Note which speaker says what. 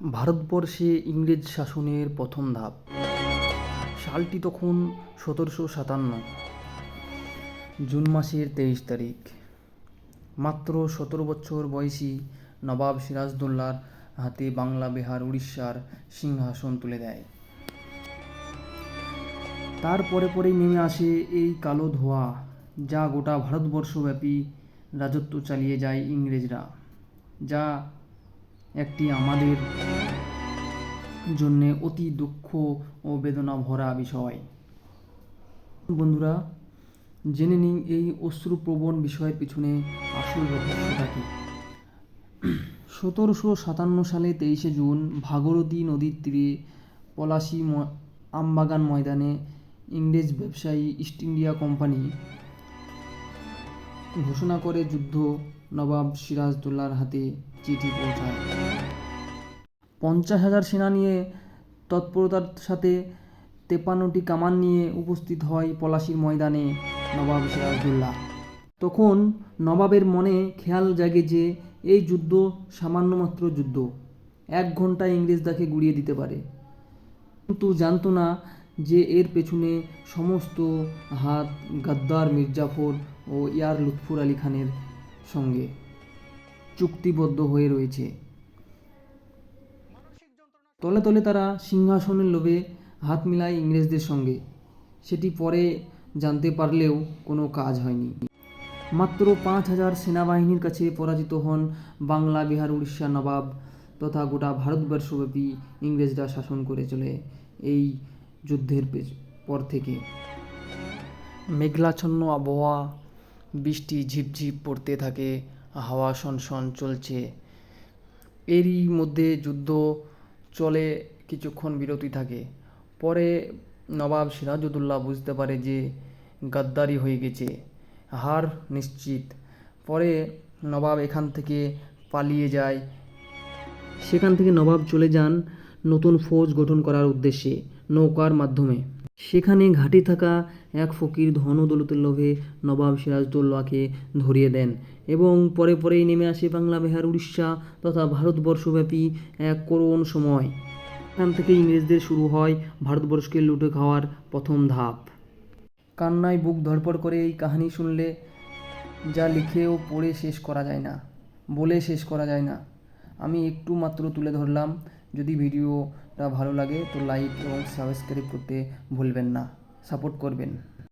Speaker 1: ভারতবর্ষে ইংরেজ শাসনের প্রথম ধাপ। সালটি তখন সতেরোশো সাতান্ন। জুন মাসের তেইশ তারিখ। মাত্র সতেরো বছর বয়সী নবাব সিরাজদৌল্লার হাতে বাংলা বিহার উড়িষ্যার সিংহাসন তুলে দেয়। তারপরে পরেই নেমে আসে এই কালো ধোঁয়া, যা গোটা ভারতবর্ষব্যাপী রাজত্ব চালিয়ে যায় ইংরেজরা, যা একটি আমাদের জন্যে অতি দুঃখ ও বেদনা ভরা বিষয়। বন্ধুরা, জেনে নিন এই অশ্রুপ্রবণ বিষয়ের পিছনে আসল রহস্যটা কি। সতেরোশো সাতান্ন সালে তেইশে জুন ভাগীরথী নদীর তীরে পলাশী আমবাগান ময়দানে ইংরেজ ব্যবসায়ী ইস্ট ইন্ডিয়া কোম্পানি ঘোষণা করে যুদ্ধ নবাব সিরাজদৌল্লার হাতে চিঠি পৌঁছায়। পঞ্চাশ হাজার সেনা নিয়ে তৎপরতার সাথে তেপান্নটি কামান নিয়ে উপস্থিত হয় পলাশির ময়দানে নবাব সিরাজদৌল্লা তখন নবাবের মনে খেয়াল জাগে যে এই যুদ্ধ সামান্য মাত্র যুদ্ধ। এক ঘন্টায় ইংরেজদাকে গুড়িয়ে দিতে পারে। কিন্তু জানতো না যে এর পেছনে সমস্ত হাত গাদ্দার, মির্জাফর ও ইয়ার লুৎফুর আলী খানের সঙ্গে চুক্তিবদ্ধ হয়ে রয়েছে। তলে তলে তারা সিংহাসনের লোভে হাত মিলায় ইংরেজদের সঙ্গে। সেটি পরে জানতে পারলেও কোনো কাজ হয়নি। মাত্র পাঁচ হাজার সেনাবাহিনীর কাছে পরাজিত হন বাংলা, বিহার, উড়িষ্যা, নবাব তথা গোটা ভারতবর্ষব্যাপী ইংরেজরা শাসন করে চলে এই যুদ্ধের পর থেকে। মেঘলাচ্ছন্ন আবহাওয়া, বৃষ্টি ঝিপঝিপ পড়তে থাকে, হাওয়া সনসন চলছে। এরই মধ্যে যুদ্ধ চলে কিছুক্ষণ বিরতি থাকে। পরে নবাব সিরাজউদ্দৌলা বুঝতে পারে যে গাদ্দারি হয়ে গেছে। হার নিশ্চিত। পরে নবাব এখান থেকে পালিয়ে যায়। সেখান থেকে নবাব চলে যান নতুন ফৌজ গঠন করার উদ্দেশ্যে নৌকার মাধ্যমে। সেখানে ঘাটে থাকা এক ফকির ধন দৌলতের লোভে নবাব সিরাজদৌল্লাকে ধরিয়ে দেন এবং পরে পরেই নেমে আসে বাংলা, বিহার, উড়িষ্যা তথা ভারতবর্ষব্যাপী এক করুণ সময়। এখান থেকে ইংরেজদের শুরু হয় ভারতবর্ষকে লুটে খাওয়ার প্রথম ধাপ। কান্নায় বুক ধড়পড় করে এই কাহিনী শুনলে যা লিখেও পড়ে শেষ করা যায় না, বলে শেষ করা যায় না। আমি একটু মাত্র তুলে ধরলাম যদি ভিডিওটা ভালো লাগে তো লাইক এবং সাবস্ক্রাইব করতে ভুলবেন না। সাপোর্ট করবেন।